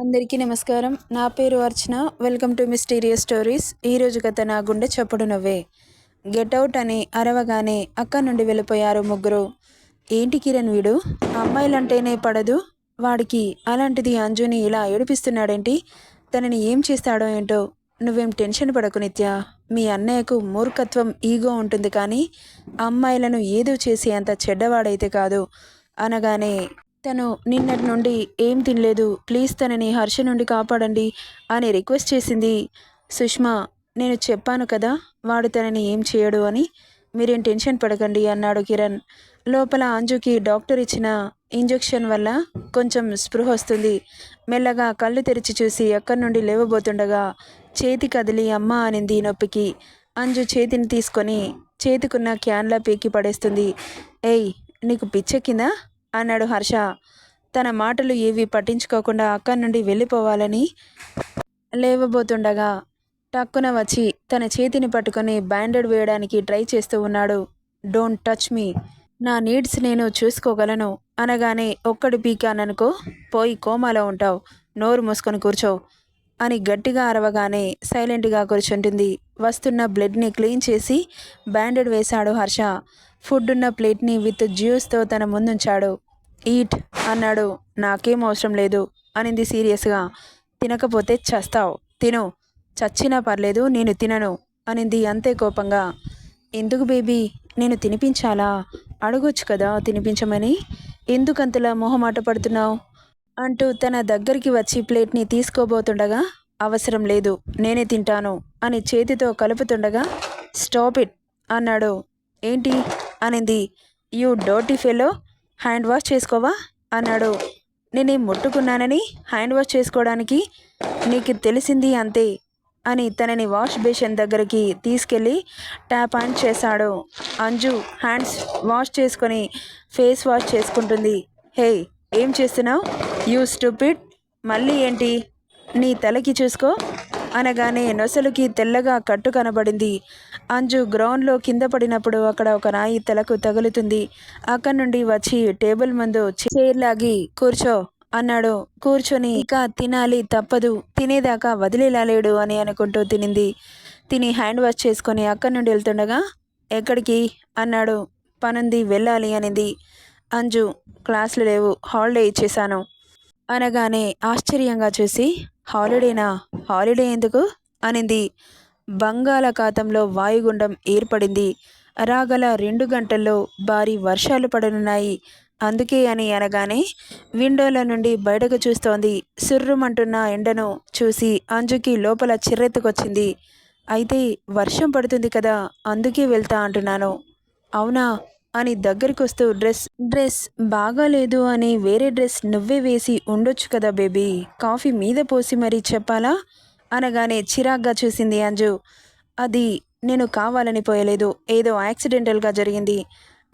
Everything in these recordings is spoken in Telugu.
అందరికీ నమస్కారం. నా పేరు Archana. Welcome to mysterious stories. ఈరోజు కథ నా గుండె చప్పుడు నవ్వే. గెట్ అవుట్ అని అరవగానే అక్క నుండి వెళ్ళిపోయారు ముగ్గురు. ఏంటి కిరణ్ వీడు? అమ్మాయిలంటేనే పడదు. వాడికి అలాంటిది అంజుని ఇలా ఏడిపిస్తున్నాడేంటి? తనని ఏం చేస్తాడో ఏంటో? నువ్వేం టెన్షన్ పడకు నిత్య. మీ అన్నయ్యకు మూర్ఖత్వం ఈగో ఉంటుంది కానీ అమ్మాయిలను ఏదో చేసి అంత చెడ్డవాడైతే కాదు. అనగానే తను నిన్నటి నుండి ఏం తినలేదు. ప్లీజ్ తనని హర్ష నుండి కాపాడండి అని రిక్వెస్ట్ చేసింది. సుష్మా నేను చెప్పాను కదా వాడు తనని ఏం చేయడు అని. మీరేం టెన్షన్ పడకండి అన్నాడు కిరణ్. లోపల అంజుకి డాక్టర్ ఇచ్చిన ఇంజెక్షన్ వల్ల కొంచెం స్పృహ వస్తుంది. మెల్లగా కళ్ళు తెరిచి చూసి ఎక్కడి నుండి లేవబోతుండగా చేతి కదిలి అమ్మ అనింది నొప్పికి. అంజు చేతిని తీసుకొని చేతికున్న క్యాన్లా పీకి పడేస్తుంది. ఏయ్ నీకు పిచ్చెక్కిందా? అన్నాడు హర్ష. తన మాటలు ఏవి పట్టించుకోకుండా అక్కడి నుండి వెళ్ళిపోవాలని లేవబోతుండగా టక్కున వచ్చి తన చేతిని పట్టుకొని బ్యాండెడ్ వేయడానికి ట్రై చేస్తూ ఉన్నాడు. Don't touch me. నా నీడ్స్ నేను చూసుకోగలను. అనగానే ఒక్కడి పీకాననుకో పోయి కోమాలో ఉంటావు. నోరు మూసుకొని కూర్చో అని గట్టిగా అరవగానే సైలెంట్గా కూర్చుంటుంది. వస్తున్న బ్లడ్ని క్లీన్ చేసి బ్యాండెడ్ వేశాడు హర్ష. ఫుడ్ ఉన్న ప్లేట్ని విత్ జ్యూస్తో తన ముందుంచాడు. ఈట్ అన్నాడు. నాకేం అవసరం లేదు అనింది సీరియస్గా. తినకపోతే చస్తావు. తిను. చచ్చినా పర్లేదు నేను తినను అనింది అంతే కోపంగా. ఎందుకు బేబీ? నేను తినిపించాలా? అడగొచ్చు కదా తినిపించమని. ఎందుకంతలా మొహమాట పడుతున్నావు? అంటూ తన దగ్గరికి వచ్చి ప్లేట్ని తీసుకోబోతుండగా అవసరం లేదు నేనే తింటాను అని చేతితో కలుపుతుండగా స్టాప్ ఇట్ అన్నాడు. ఏంటి? అనింది. యూ డోటీ ఫెలో హ్యాండ్ వాష్ చేసుకోవా? అన్నాడు. నేనే ముట్టుకున్నానని హ్యాండ్ వాష్ చేసుకోవడానికి నీకు తెలిసింది అంతే అని తనని వాష్ బేసిన్ దగ్గరికి తీసుకెళ్ళి ట్యాప్ ఆన్ చేశాడు. అంజు హ్యాండ్స్ వాష్ చేసుకొని ఫేస్ వాష్ చేసుకుంటుంది. హే ఏం చేస్తున్నావు? You stupid? మళ్ళీ ఏంటి? నీ తలకి చూసుకో అనగానే నొసలుకి తెల్లగా కట్టు కనబడింది. అంజు గ్రౌండ్లో కింద పడినప్పుడు అక్కడ ఒక రాయి తలకు తగులుతుంది. అక్కడి నుండి వచ్చి టేబుల్ ముందు చైర్ లాగి కూర్చో అన్నాడు. కూర్చొని ఇక తినాలి తప్పదు తినేదాకా వదిలేలాలేడు అని అనుకుంటూ తినింది. తిని హ్యాండ్ వాష్ చేసుకొని అక్కడి నుండి వెళ్తుండగా ఎక్కడికి? అన్నాడు. పనుంది వెళ్ళాలి అనింది. అంజు క్లాసులు లేవు హాలిడే ఇచ్చేశాను. అనగానే ఆశ్చర్యంగా చూసి హాలిడేనా? హాలిడే ఎందుకు? అనింది. బంగాళాఖాతంలో వాయుగుండం ఏర్పడింది. రాగల రెండు గంటల్లో భారీ వర్షాలు పడనున్నాయి. అందుకే అని అనగానే విండోల నుండి బయటకు చూస్తోంది. సుర్రుమంటున్న ఎండను చూసి అంజుకి లోపల చిర్రెత్తుకొచ్చింది. అయితే వర్షం పడుతుంది కదా అందుకే వెళ్తా అంటున్నాను. అవునా? అని దగ్గరికి వస్తూ డ్రెస్ డ్రెస్ బాగాలేదు అని వేరే డ్రెస్ నువ్వే వేసి ఉండొచ్చు కదా బేబీ. కాఫీ మీద పోసి మరీ చెప్పాలా? అనగానే చిరాగ్గా చూసింది అంజు. అది నేను కావాలని పోయలేదు. ఏదో యాక్సిడెంటల్గా జరిగింది.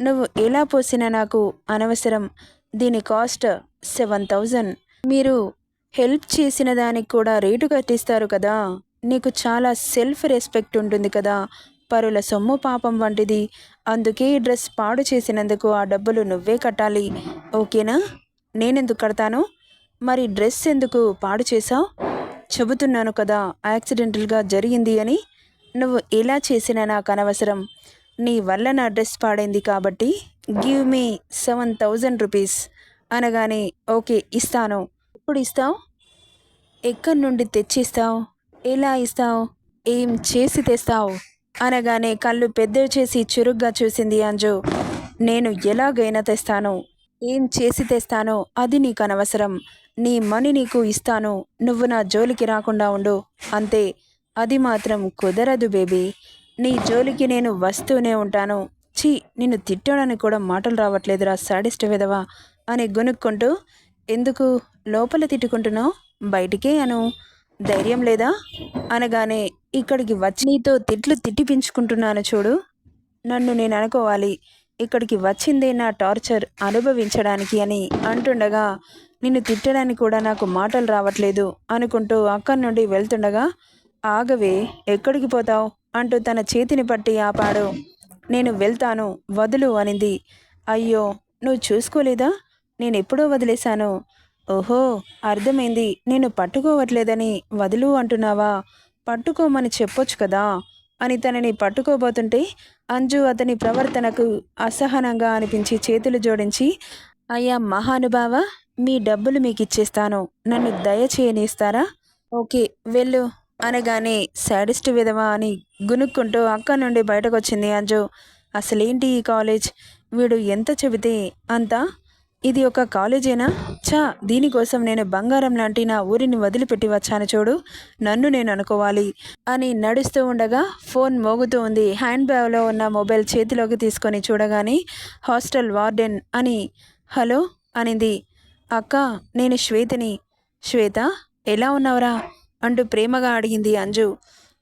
నువ్వు ఎలా పోసినా నాకు అనవసరం. దీని కాస్ట్ సెవెన్ థౌజండ్. మీరు హెల్ప్ చేసిన దానికి కూడా రేటు కట్టిస్తారు కదా. నీకు చాలా సెల్ఫ్ రెస్పెక్ట్ ఉంటుంది కదా. పరుల సొమ్ము పాపం వంటిది. అందుకే ఈ డ్రెస్ పాడు చేసినందుకు ఆ డబ్బులు నువ్వే కట్టాలి. ఓకేనా? నేనెందుకు కడతాను? మరి డ్రెస్ ఎందుకు పాడు చేశావు? చెబుతున్నాను కదా యాక్సిడెంటల్గా జరిగింది అని. నువ్వు ఎలా చేసినా నాకు అనవసరం. నీ వల్ల నా డ్రెస్ పాడైంది కాబట్టి give me seven thousand rupees అనగానే ఓకే ఇస్తాను. ఎప్పుడు ఇస్తావు? ఎక్కడి నుండి తెచ్చిస్తావు? ఎలా ఇస్తావు? ఏం చేసి తెస్తావు? అనగానే కళ్ళు పెద్దవి చేసి చురుగ్గా చూసింది అంజు. నేను ఎలాగైనా తెస్తాను. ఏం చేసి తెస్తానో అది నీకు అనవసరం. నీ మనీ నీకు ఇస్తాను నువ్వు నా జోలికి రాకుండా ఉండు. అంతే అది మాత్రం కుదరదు బేబీ. నీ జోలికి నేను వస్తూనే ఉంటాను. ఛీ నిన్ను తిట్టడానికి కూడా మాటలు రావట్లేదురా సాడిస్ట్ విధవా అని గొనుక్కుంటూ ఎందుకు లోపల తిట్టుకుంటున్నావు? బయటికే అను. ధైర్యం లేదా? అనగానే ఇక్కడికి వచ్చి నీతో తిట్లు తిట్టిపించుకుంటున్నాను చూడు. నన్ను నేను అనుకోవాలి. ఇక్కడికి వచ్చిందే నా టార్చర్ అనుభవించడానికి అని అంటుండగా నిన్ను తిట్టడానికి కూడా నాకు మాటలు రావట్లేదు అనుకుంటూ అక్కడి నుండి వెళ్తుండగా ఆగవే ఎక్కడికి పోతావు? అంటూ తన చేతిని పట్టి ఆపాడు. నేను వెళ్తాను వదులు అనింది. అయ్యో నువ్వు చూసుకోలేదా? నేను ఎప్పుడో వదిలేశాను. ఓహో అర్థమైంది. నేను పట్టుకోవట్లేదని వదులు అంటున్నావా? పట్టుకోమని చెప్పొచ్చు కదా? అని తనని పట్టుకోబోతుంటే అంజు అతని ప్రవర్తనకు అసహనంగా అనిపించి చేతులు జోడించి అయ్యా మహానుభావ మీ డబ్బులు మీకు ఇచ్చేస్తాను నన్ను దయచేయనిస్తారా? ఓకే వెళ్ళు అనగానే శాడిస్ట్ విధవా అని గునుక్కుంటూ అక్క నుండి బయటకు వచ్చింది అంజు. అసలేంటి ఈ కాలేజ్? వీడు ఎంత చెబితే అంతా? ఇది ఒక కాలేజేనా? చా దీనికోసం నేను బంగారం లాంటి నా ఊరిని వదిలిపెట్టి వచ్చాను చూడు. నన్ను నేను అనుకోవాలి అని నడుస్తూ ఉండగా ఫోన్ మోగుతూ ఉంది. హ్యాండ్ బ్యాగ్లో ఉన్న మొబైల్ చేతిలోకి తీసుకొని చూడగానే హాస్టల్ వార్డెన్ అని హలో అనింది. అక్క నేను శ్వేతని. శ్వేత ఎలా ఉన్నావురా? అంటూ ప్రేమగా అడిగింది అంజు.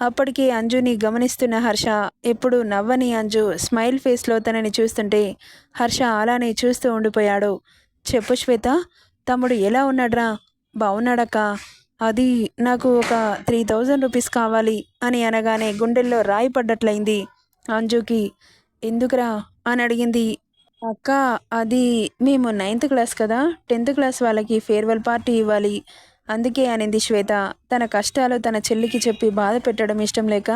అప్పటికే అంజుని గమనిస్తున్న హర్ష ఎప్పుడు నవ్వని అంజు స్మైల్ ఫేస్లో తనని చూస్తుంటే హర్ష అలానే చూస్తూ ఉండిపోయాడు. చెప్పు శ్వేత తమ్ముడు ఎలా ఉన్నాడ్రా? బాగున్నాడక్క అది నాకు ఒక త్రీ థౌజండ్ రూపీస్ కావాలి అని అనగానే గుండెల్లో రాయి పడ్డట్లయింది అంజుకి. ఎందుకురా? అని అడిగింది అక్క అది మేము నైన్త్ క్లాస్ కదా. టెన్త్ క్లాస్ వాళ్ళకి ఫేర్వెల్ పార్టీ ఇవ్వాలి. అందుకే అనింది శ్వేత. తన కష్టాలు తన చెల్లికి చెప్పి బాధ పెట్టడం ఇష్టం లేక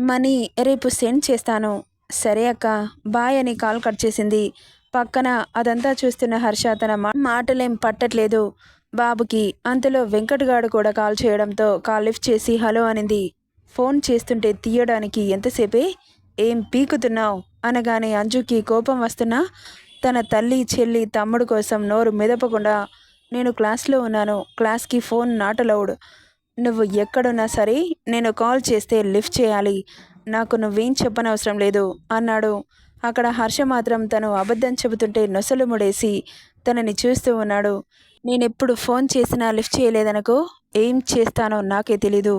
మనీ రేపు సెండ్ చేస్తాను. సరే అక్క బాయ్ అని కాల్ కట్ చేసింది. పక్కన అదంతా చూస్తున్న హర్ష తన మాటలేం పట్టట్లేదు. బాబుకి అంతలో వెంకటగాడు కూడా కాల్ చేయడంతో కాల్ లిఫ్ట్ చేసి హలో అనింది. ఫోన్ చేస్తుంటే తీయడానికి ఎంతసేపే? ఏం పీకుతున్నావు? అనగానే అంజుకి కోపం వస్తున్నా తన తల్లి చెల్లి తమ్ముడు కోసం నోరు మెదపకుండా నేను క్లాస్లో ఉన్నాను. క్లాస్కి ఫోన్ నాట్ అలౌడ్ నువ్వు ఎక్కడున్నా సరే నేను కాల్ చేస్తే లిఫ్ట్ చేయాలి. నాకు నువ్వేం చెప్పనవసరం లేదు అన్నాడు. అక్కడ హర్ష మాత్రం తను అబద్ధం చెబుతుంటే నొసలు ముడేసి తనని చూస్తూ ఉన్నాడు. నేనెప్పుడు ఫోన్ చేసినా లిఫ్ట్ చేయలేదనుకో ఏం చేస్తానో నాకే తెలీదు.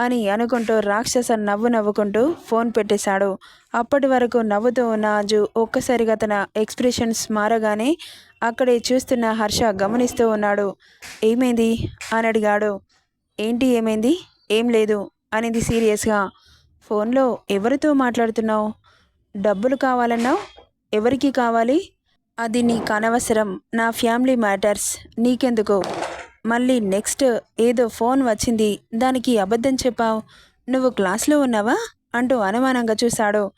అని అనుకుంటూ రాక్షస నవ్వు నవ్వుకుంటూ ఫోన్ పెట్టేశాడు. అప్పటి వరకు నవ్వుతూ ఉన్న అజు ఒక్కసారిగా తన ఎక్స్ప్రెషన్స్ మారగానే అక్కడే చూస్తున్న హర్ష గమనిస్తూ ఉన్నాడు. ఏమైంది? అని అడిగాడు. ఏంటి ఏమైంది? ఏం లేదు అనేది సీరియస్గా. ఫోన్లో ఎవరితో మాట్లాడుతున్నావు? డబ్బులు కావాలన్నావు? ఎవరికి కావాలి? అది నీకు అనవసరం. నా ఫ్యామిలీ మ్యాటర్స్. నీకెందుకు? మళ్ళీ నెక్స్ట్ ఏదో ఫోన్ వచ్చింది. దానికి అబద్ధం చెప్పావు. నువ్వు క్లాస్లో ఉన్నావా? అంటూ అనుమానంగా చూశాడు.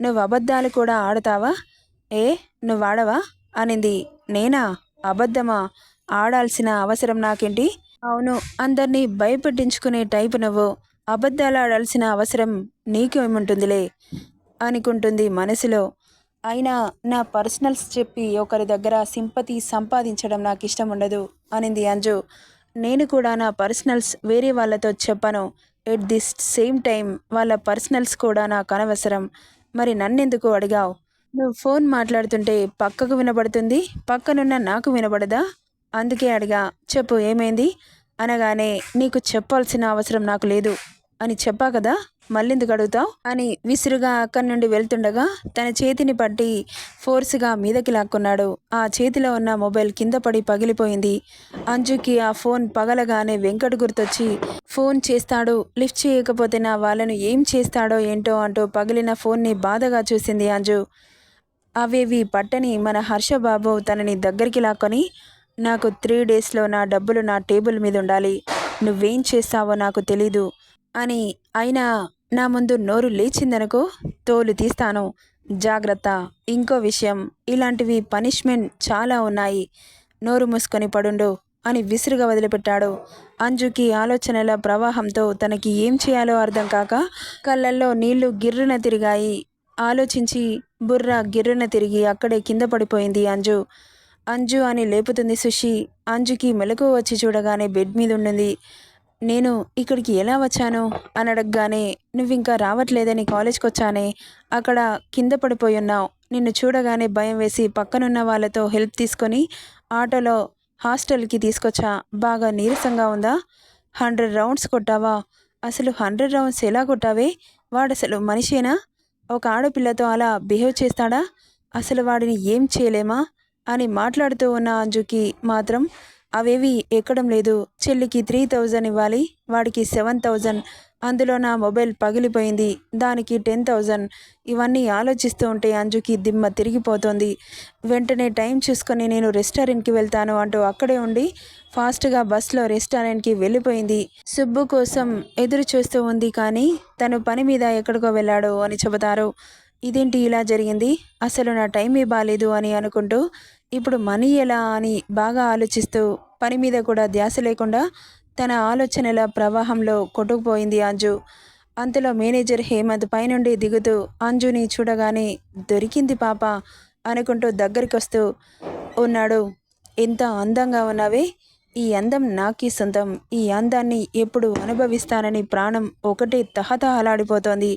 నువ్వు అబద్ధాలు కూడా ఆడతావా? ఏ నువ్వు ఆడవా? అనింది. నేనా? అబద్ధమా? ఆడాల్సిన అవసరం నాకేంటి? అవును అందరినీ భయపెట్టించుకునే టైపు నువ్వు. అబద్ధాలు ఆడాల్సిన అవసరం నీకేముంటుందిలే? అనుకుంటుంది మనసులో. అయినా నా పర్సనల్స్ చెప్పి ఒకరి దగ్గర సింపతి సంపాదించడం నాకు ఇష్టం ఉండదు అనింది అంజు. నేను కూడా నా పర్సనల్స్ వేరే వాళ్ళతో చెప్పను. ఎట్ దిస్ సేమ్ టైం వాళ్ళ పర్సనల్స్ కూడా నాకు అనవసరం. మరి నన్నెందుకు అడిగావు? నువ్వు ఫోన్ మాట్లాడుతుంటే పక్కకు వినబడుతుంది పక్కనున్న నాకు వినబడదా? అందుకే అడిగా. చెప్పు ఏమైంది? అనగానే నీకు చెప్పాల్సిన అవసరం నాకు లేదు అని చెప్పా కదా? మళ్ళెందుకు అడుగుతావు అని విసురుగా అక్కడి నుండి వెళ్తుండగా తన చేతిని పట్టి ఫోర్స్గా మీదకి లాక్కున్నాడు. ఆ చేతిలో ఉన్న మొబైల్ కింద పడి పగిలిపోయింది. అంజుకి ఆ ఫోన్ పగలగానే వెంకట్ గుర్తొచ్చి ఫోన్ చేస్తాడు. లిఫ్ట్ చేయకపోతే నా వాళ్ళను ఏం చేస్తాడో ఏంటో అంటూ పగిలిన ఫోన్ని బాధగా చూసింది అంజు. అవేవి పట్టని మన హర్షబాబు తనని దగ్గరికి లాక్కొని నాకు త్రీ డేస్లో నా డబ్బులు నా టేబుల్ మీద ఉండాలి. నువ్వేం చేస్తావో నాకు తెలీదు అని అయినా నా ముందు నోరు లేచిందనుకో తోలు తీస్తాను. జాగ్రత్త. ఇంకో విషయం ఇలాంటివి పనిష్మెంట్ చాలా ఉన్నాయి. నోరు మూసుకొని పడుండు అని విసురుగా వదిలిపెట్టాడు. అంజుకి ఆలోచనల ప్రవాహంతో తనకి ఏం చేయాలో అర్థం కాక కళ్ళల్లో నీళ్ళు గిర్రున తిరిగాయి. ఆలోచించి బుర్ర గిర్రున తిరిగి అక్కడే కింద పడిపోయింది అంజు. అంజు అని లేపుతుంది సుషి. అంజుకి మెలకు వచ్చి చూడగానే బెడ్ మీద ఉండింది. నేను ఇక్కడికి ఎలా వచ్చాను అని అడగగానే నువ్వు ఇంకా రావట్లేదని కాలేజ్కి వచ్చానే అక్కడ కింద పడిపోయి ఉన్నావు. నిన్ను చూడగానే భయం వేసి పక్కనున్న వాళ్ళతో హెల్ప్ తీసుకొని ఆటోలో హాస్టల్కి తీసుకొచ్చా. బాగా నీరసంగా ఉందా? హండ్రెడ్ రౌండ్స్ కొట్టావా? అసలు హండ్రెడ్ రౌండ్స్ ఎలా కొట్టావే? వాడు అసలు మనిషేనా? ఒక ఆడపిల్లతో అలా బిహేవ్ చేస్తాడా? అసలు వాడిని ఏం చేయలేమా? అని మాట్లాడుతూ ఉన్న అంజుకి మాత్రం అవేవి ఎక్కడం లేదు. చెల్లికి త్రీ థౌజండ్ ఇవ్వాలి వాడికి సెవెన్ థౌజండ్. అందులో నా మొబైల్ పగిలిపోయింది. దానికి టెన్ థౌజండ్. ఇవన్నీ ఆలోచిస్తూ ఉంటే అంజుకి దిమ్మ తిరిగిపోతుంది. వెంటనే టైం చూసుకొని నేను రెస్టారెంట్కి వెళ్తాను అంటూ అక్కడే ఉండి ఫాస్ట్గా బస్లో రెస్టారెంట్కి వెళ్ళిపోయింది. సుబ్బు కోసం ఎదురు చూస్తూ ఉంది కానీ తను పని మీద ఎక్కడికో వెళ్ళాడు అని చెబుతారు. ఇదేంటి ఇలా జరిగింది? అసలు నా టైం బాగాలేదు అని అనుకుంటూ ఇప్పుడు మనీ ఎలా అని బాగా ఆలోచిస్తూ పని మీద కూడా ధ్యాస లేకుండా తన ఆలోచనల ప్రవాహంలో కొట్టుకుపోయింది అంజు. అంతలో మేనేజర్ హేమంత్ పైనుండి దిగుతూ అంజుని చూడగానే దొరికింది పాప అనుకుంటూ దగ్గరికి వస్తూ ఉన్నాడు. ఎంత అందంగా ఉన్నావే. ఈ అందం నాకీ సొంతం. ఈ అందాన్ని ఎప్పుడు అనుభవిస్తానని ప్రాణం ఒకటే తహతహలాడిపోతోంది.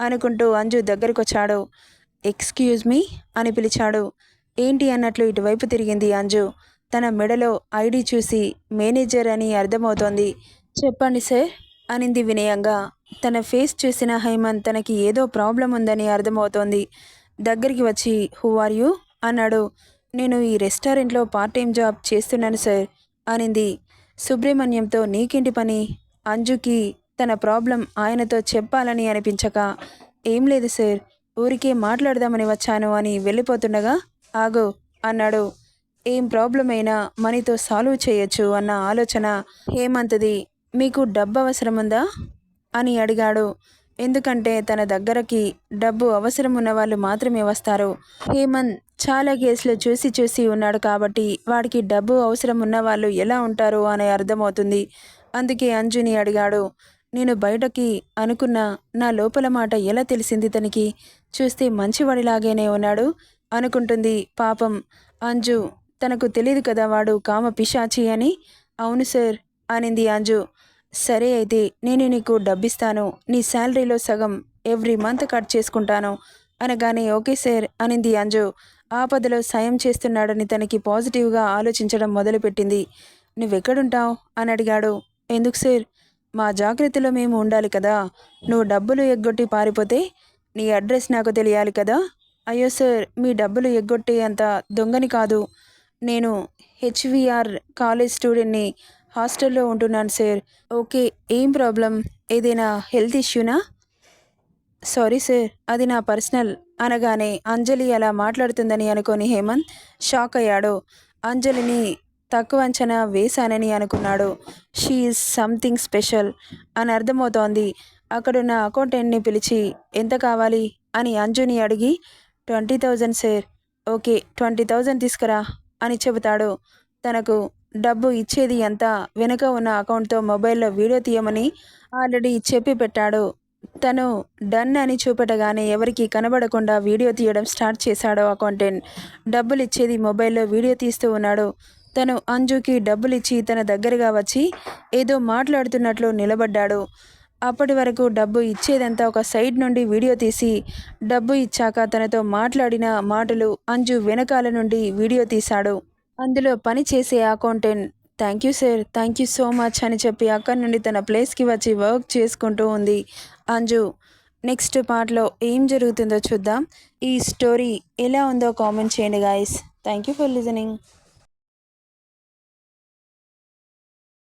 అనుకుంటూ అంజు దగ్గరకొచ్చాడు. ఎక్స్క్యూజ్ మీ అని పిలిచాడు. ఏంటి అన్నట్లు ఇటువైపు తిరిగింది అంజు. తన మెడలో ఐడి చూసి మేనేజర్ అని అర్థమవుతోంది. చెప్పండి సార్ అనింది వినయంగా. తన ఫేస్ చూసిన హైమంత్ తనకి ఏదో ప్రాబ్లం ఉందని అర్థమవుతోంది. దగ్గరికి వచ్చి హూ ఆర్ యూ? అన్నాడు. నేను ఈ రెస్టారెంట్లో పార్ట్ టైం జాబ్ చేస్తున్నాను సార్ అనింది. సుబ్రహ్మణ్యంతో నీకేంటి పని? అంజుకి తన ప్రాబ్లం ఆయనతో చెప్పాలని అనిపించక ఏం లేదు సార్ ఊరికే మాట్లాడదామని వచ్చాను అని వెళ్ళిపోతుండగా ఆగు అన్నాడు. ఏం ప్రాబ్లం అయినా మనీతో సాల్వ్ చేయొచ్చు అన్న ఆలోచన హేమంత్ది మీకు డబ్బు అవసరం ఉందా అని అడిగాడు. ఎందుకంటే తన దగ్గరకి డబ్బు అవసరం ఉన్న వాళ్ళు మాత్రమే వస్తారు. హేమంత్ చాలా కేసులు చూసి చూసి ఉన్నాడు కాబట్టి వాడికి డబ్బు అవసరం ఉన్న వాళ్ళు ఎలా ఉంటారు అని అర్థమవుతుంది. అందుకే అంజుని అడిగాడు. నేను బయటకి అనుకున్న నా లోపల మాట ఎలా తెలిసింది తనకి? చూస్తే మంచివాడిలాగేనే ఉన్నాడు అనుకుంటుంది పాపం. అంజు తనకు తెలియదు కదా వాడు కామ పిశాచి అని? అవును సార్ అనింది అంజు. సరే అయితే నేను నీకు డబ్బిస్తాను. నీ శాలరీలో సగం ఎవ్రీ మంత్ కట్ చేసుకుంటాను అనగానే ఓకే సార్ అనింది అంజు. ఆపదలో సాయం చేస్తున్నాడని తనకి పాజిటివ్గా ఆలోచించడం మొదలుపెట్టింది. నువ్వెక్కడుంటావు? అని అడిగాడు. ఎందుకు సార్? మా జాగ్రత్తలో మేము ఉండాలి కదా. నువ్వు డబ్బులు ఎగ్గొట్టి పారిపోతే నీ అడ్రస్ నాకు తెలియాలి కదా. అయ్యో సార్ మీ డబ్బులు ఎగ్గొట్టే అంత దొంగని కాదు. నేను హెచ్విఆర్ కాలేజ్ స్టూడెంట్ని హాస్టల్లో ఉంటున్నాను సార్. ఓకే ఏం ప్రాబ్లం? ఏదైనా హెల్త్ ఇష్యూనా? సారీ సార్ అది నా పర్సనల్. అనగానే అంజలి అలా మాట్లాడుతుందని అనుకొని హేమంత్ షాక్ అయ్యాడు. అంజలిని తక్కువ అంచనా వేశానని అనుకున్నాడు. షీఈ్ సంథింగ్ స్పెషల్ అని అర్థమవుతోంది. అక్కడున్న అకౌంటెంట్ని పిలిచి ఎంత కావాలి? అని అంజుని అడిగి twenty thousand sir. Okay twenty thousand తీసుకురా అని చెబుతాడు. తనకు డబ్బు ఇచ్చేది ఎంత వెనుక ఉన్న అకౌంట్తో మొబైల్లో వీడియో తీయమని ఆల్రెడీ చెప్పి పెట్టాడు. తను డన్ అని చూపెట్టగానే ఎవరికి కనబడకుండా వీడియో తీయడం స్టార్ట్ చేశాడు అకౌంటెంట్. డబ్బులు ఇచ్చేది మొబైల్లో వీడియో తీస్తూ ఉన్నాడు. తను అంజుకి డబ్బులిచ్చి తన దగ్గరగా వచ్చి ఏదో మాట్లాడుతున్నట్లు నిలబడ్డాడు. అప్పటి వరకు డబ్బు ఇచ్చేదంతా ఒక సైడ్ నుండి వీడియో తీసి డబ్బు ఇచ్చాక తనతో మాట్లాడిన మాటలు అంజు వెనకాల నుండి వీడియో తీశాడు. అందులో పని చేసే accountant thank you sir thank you so much అని చెప్పి అక్కడి నుండి తన ప్లేస్కి వచ్చి వర్క్ చేసుకుంటూ ఉంది అంజు. నెక్స్ట్ పార్ట్లో ఏం జరుగుతుందో చూద్దాం. ఈ స్టోరీ ఎలా ఉందో కామెంట్ చేయండి guys thank you for listening